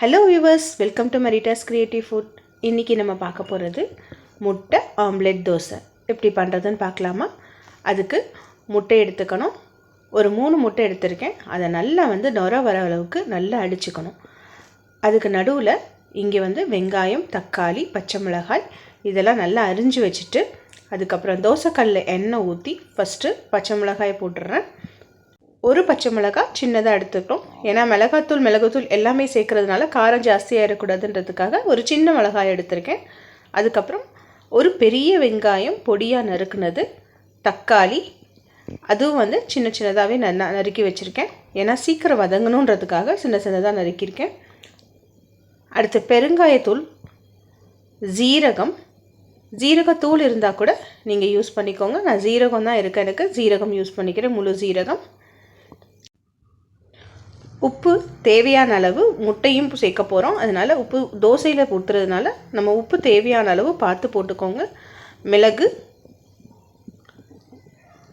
Hello viewers welcome to Marita's creative food இன்றைக்கி நம்ம பார்க்க போகிறது முட்டை ஆம்லெட் தோசை. எப்படி பண்ணுறதுன்னு பார்க்கலாமா? அதுக்கு முட்டை எடுத்துக்கணும். ஒரு மூணு முட்டை எடுத்திருக்கேன். அதை நல்லா வந்து நொர வர அளவுக்கு நல்லா அடிச்சுக்கணும். அதுக்கு நடுவில் இங்கே வந்து வெங்காயம் தக்காளி பச்சை மிளகாய் இதெல்லாம் நல்லா அரிஞ்சு வச்சுட்டு அதுக்கப்புறம் தோசைக்கல்லில் எண்ணெய் ஊற்றி ஃபஸ்ட்டு பச்சை மிளகாய் போட்டுடுறேன். ஒரு பச்சை மிளகாய் சின்னதாக எடுத்துக்கிறோம். ஏன்னா மிளகாத்தூள் மிளகுத்தூள் எல்லாமே சேர்க்குறதுனால காரம் ஜாஸ்தியாக இருக்கக்கூடாதுன்றதுக்காக ஒரு சின்ன மிளகாய் எடுத்திருக்கேன். அதுக்கப்புறம் ஒரு பெரிய வெங்காயம் பொடியாக நறுக்குனது தக்காளி அதுவும் வந்து சின்ன சின்னதாகவே நான் நறுக்கி வச்சுருக்கேன். ஏன்னா சீக்கிரம் வதங்கணுன்றதுக்காக சின்ன சின்னதாக நறுக்கியிருக்கேன். அடுத்து பெருங்காயத்தூள் ஜீரகம் ஜீரகத்தூள் இருந்தால் கூட நீங்கள் யூஸ் பண்ணிக்கோங்க. நான் ஜீரகம் தான் இருக்கேன் எனக்கு. ஜீரகம் யூஸ் பண்ணிக்கிறேன் முழு ஜீரகம் உப்பு தேவையான அளவு முட்டையும் சேர்க்க போகிறோம் அதனால் உப்பு தோசையில் ஊற்றுறதுனால நம்ம உப்பு தேவையான அளவு பார்த்து போட்டுக்கோங்க. மிளகு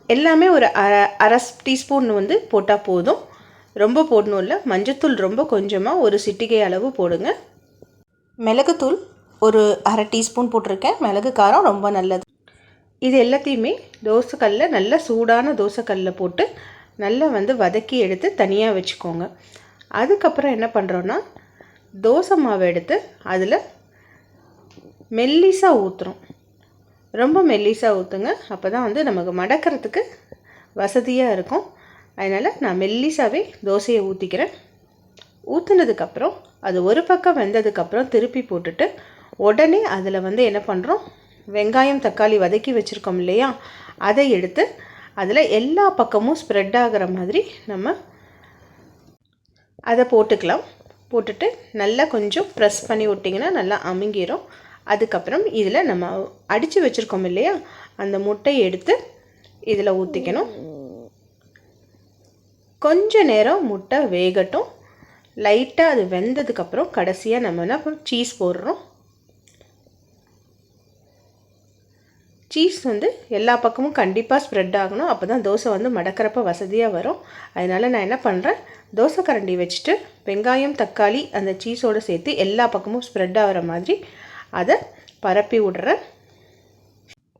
எல்லாமே ஒரு அரை அரை டீஸ்பூன் வந்து போட்டால் போதும். ரொம்ப போடணும் இல்லை. மஞ்சத்தூள் ரொம்ப கொஞ்சமாக ஒரு சிட்டிகை அளவு போடுங்க. மிளகுத்தூள் ஒரு அரை டீஸ்பூன் போட்டிருக்கேன். மிளகு காரம் ரொம்ப நல்லது. இது எல்லாத்தையுமே தோசைக்கல்லில் நல்ல சூடான தோசைக்கல்லில் போட்டு நல்லா வந்து வதக்கி எடுத்து தனியாக வச்சுக்கோங்க. அதுக்கப்புறம் என்ன பண்ணுறோன்னா தோசை மாவை எடுத்து அதில் மெல்லிசாக ஊற்றுறோம் ரொம்ப மெல்லிசாக ஊற்றுங்க அப்போ தான் வந்து நமக்கு மடக்கிறதுக்கு வசதியாக இருக்கும். அதனால் நான் மெல்லிசாவே தோசையை ஊற்றிக்கிறேன் ஊற்றுனதுக்கப்புறம் அது ஒரு பக்கம் வெந்ததுக்கப்புறம் திருப்பி போட்டுட்டு உடனே அதில் வந்து என்ன பண்ணுறோம் வெங்காயம் தக்காளி வதக்கி வச்சுருக்கோம் இல்லையா? அதை எடுத்து அதில் எல்லா பக்கமும் ஸ்ப்ரெட் ஆகிற மாதிரி நம்ம அதை போட்டுக்கலாம். போட்டுட்டு நல்லா கொஞ்சம் ப்ரெஸ் பண்ணி விட்டிங்கன்னா நல்லா அமுங்கிடும் அதுக்கப்புறம் இதில் நம்ம அடித்து வச்சுருக்கோம் இல்லையா? அந்த முட்டையை எடுத்து இதில் ஊற்றிக்கணும் கொஞ்ச நேரம் முட்டை வேகட்டும். லைட்டாக அது வெந்ததுக்கப்புறம் கடைசியாக நம்ம என்ன சீஸ் போடுறோம். சீஸ் வந்து எல்லா பக்கமும் கண்டிப்பாக ஸ்ப்ரெட் ஆகணும். அப்போ தான் தோசை வந்து மடக்கிறப்ப வசதியாக வரும். அதனால் நான் என்ன பண்ணுறேன் தோசை கரண்டி வச்சுட்டு வெங்காயம் தக்காளி அந்த சீஸோடு சேர்த்து எல்லா பக்கமும் ஸ்ப்ரெட் ஆகிற மாதிரி அதை பரப்பி விடுறேன்.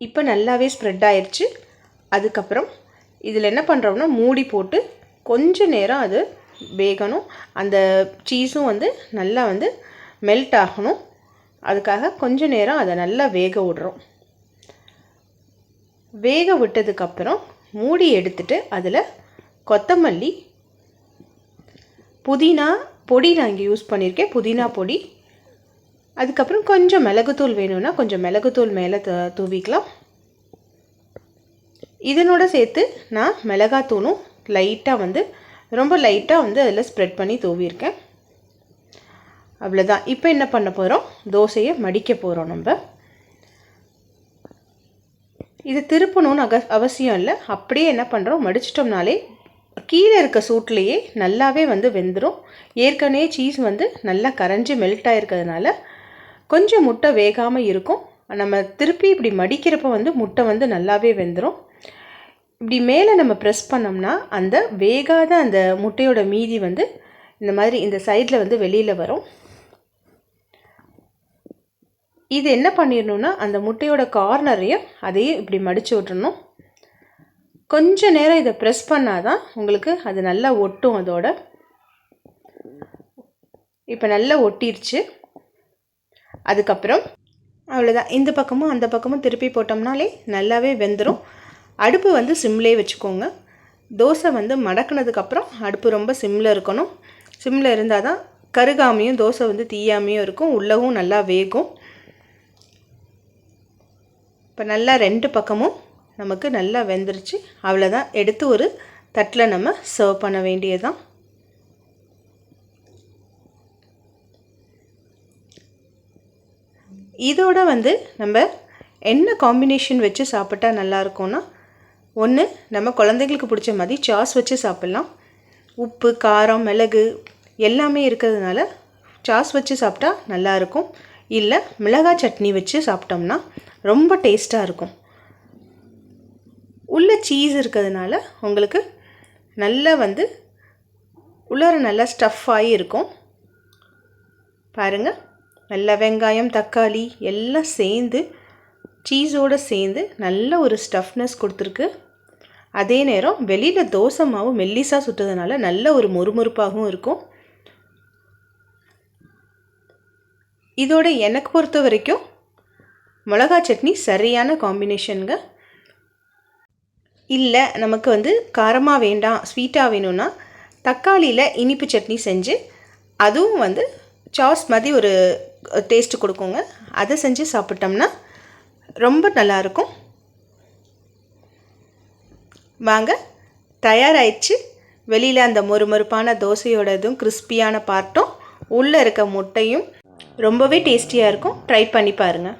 இப்போ நல்லாவே ஸ்ப்ரெட் ஆயிடுச்சு அதுக்கப்புறம் இதில் என்ன பண்ணுறோம்னா மூடி போட்டு கொஞ்ச நேரம் அது வேகணும். அந்த சீஸும் வந்து நல்லா வந்து மெல்ட் ஆகணும். அதுக்காக கொஞ்ச நேரம் அதை நல்லா வேக விடுறோம். வேக விட்டதுக்கப்புறம் மூடி எடுத்துட்டு அதில் கொத்தமல்லி புதினா பொடி நான் இங்கே யூஸ் பண்ணியிருக்கேன் புதினா பொடி. அதுக்கப்புறம் கொஞ்சம் மிளகுத்தூள் வேணும்னா கொஞ்சம் மிளகுத்தூள் மேலே த தூவிக்கலாம். இதனோட சேர்த்து நான் மிளகாத்தூளும் லைட்டாக வந்து ரொம்ப லைட்டாக வந்து அதில் ஸ்ப்ரெட் பண்ணி தூவியிருக்கேன். அவ்வளோதான் இப்போ என்ன பண்ண போகிறோம் தோசையை மடிக்க போகிறோம் நம்ம. இது திருப்பணும்னு அக அவசியம் இல்லை. அப்படியே என்ன பண்ணுறோம் மடிச்சிட்டோம்னாலே கீழே இருக்க சூட்லேயே நல்லாவே வந்து வெந்துடும் ஏற்கனவே சீஸ் வந்து நல்லா கரைஞ்சி மெல்ட் ஆகிருக்கிறதுனால கொஞ்சம் முட்டை வேகாமல் இருக்கும். நம்ம திருப்பி இப்படி மடிக்கிறப்ப வந்து முட்டை வந்து நல்லாவே வெந்துடும் இப்படி மேலே நம்ம ப்ரெஸ் பண்ணோம்னா அந்த வேகாத அந்த முட்டையோட மீதி வந்து இந்த மாதிரி இந்த சைடில் வந்து வெளியில் வரும். இது என்ன பண்ணிடணும்னா அந்த முட்டையோட கார்னரையும் அதையும் இப்படி மடித்து விட்டுறணும். கொஞ்சம் நேரம் இதை ப்ரெஸ் பண்ணால் தான் உங்களுக்கு அது நல்லா ஒட்டும் அதோட. இப்போ நல்லா ஒட்டிடுச்சு அதுக்கப்புறம் அவ்வளோதான் இந்த பக்கமும் அந்த பக்கமும் திருப்பி போட்டோம்னாலே நல்லாவே வெந்துடும் அடுப்பு வந்து சிம்லேயே வச்சுக்கோங்க. தோசை வந்து மடக்குனதுக்கப்புறம் அடுப்பு ரொம்ப சிம்மில் இருக்கணும். சிம்மில் இருந்தால் தான் கருகாமையும் தோசை வந்து தீயாமையும் இருக்கும். உள்ளவும் நல்லா வேகும். இப்போ நல்லா ரெண்டு பக்கமும் நமக்கு நல்லா வெந்துருச்சு. அவ்வளோதான் எடுத்து ஒரு தட்டில் நம்ம சர்வ் பண்ண வேண்டியதுதான். இதோட வந்து நம்ம என்ன காம்பினேஷன் வச்சு சாப்பிட்டா நல்லாயிருக்கும்னா ஒன்று நம்ம குழந்தைங்களுக்கு பிடிச்ச மாதிரி சாஸ் வச்சு சாப்பிட்லாம். உப்பு காரம் மிளகு எல்லாமே இருக்கிறதுனால சாஸ் வச்சு சாப்பிட்டா நல்லாயிருக்கும் இல்லை மிளகாய் சட்னி வச்சு சாப்பிட்டோம்னா ரொம்ப டேஸ்ட்டாக இருக்கும். உள்ள சீஸ் இருக்கிறதுனால உங்களுக்கு நல்லா வந்து உள்ளார நல்லா ஸ்டஃப் ஆகி இருக்கும். பாருங்கள் நல்ல வெங்காயம் தக்காளி எல்லாம் சேர்ந்து சீஸோடு சேர்ந்து நல்ல ஒரு ஸ்டஃப்னஸ் கொடுத்துருக்கு. அதே நேரம் வெளியில் தோசை மாவு மெல்லிசாக சுட்டதுனால நல்ல ஒரு மொறுமொறுப்பாகவும் இருக்கும். இதோட எனக்கு பொறுத்த வரைக்கும் மிளகா சட்னி சரியான காம்பினேஷனுங்க இல்லை நமக்கு வந்து காரமாக வேண்டாம் ஸ்வீட்டாக வேணும்னா தக்காளியில் இனிப்பு சட்னி செஞ்சு அதுவும் வந்து சாஸ் மாதிரி ஒரு டேஸ்ட்டு கொடுக்குங்க. அதை செஞ்சு சாப்பிட்டோம்னா ரொம்ப நல்லாயிருக்கும். வாங்க தயாராகிடுச்சு வெளியில் அந்த மொறுமொறுப்பான தோசையோட இதுவும் கிறிஸ்பியான பார்ட்டும் உள்ளே இருக்க முட்டையும் ரொம்பவே டேஸ்டியாக இருக்கும். ட்ரை பண்ணி பாருங்கள்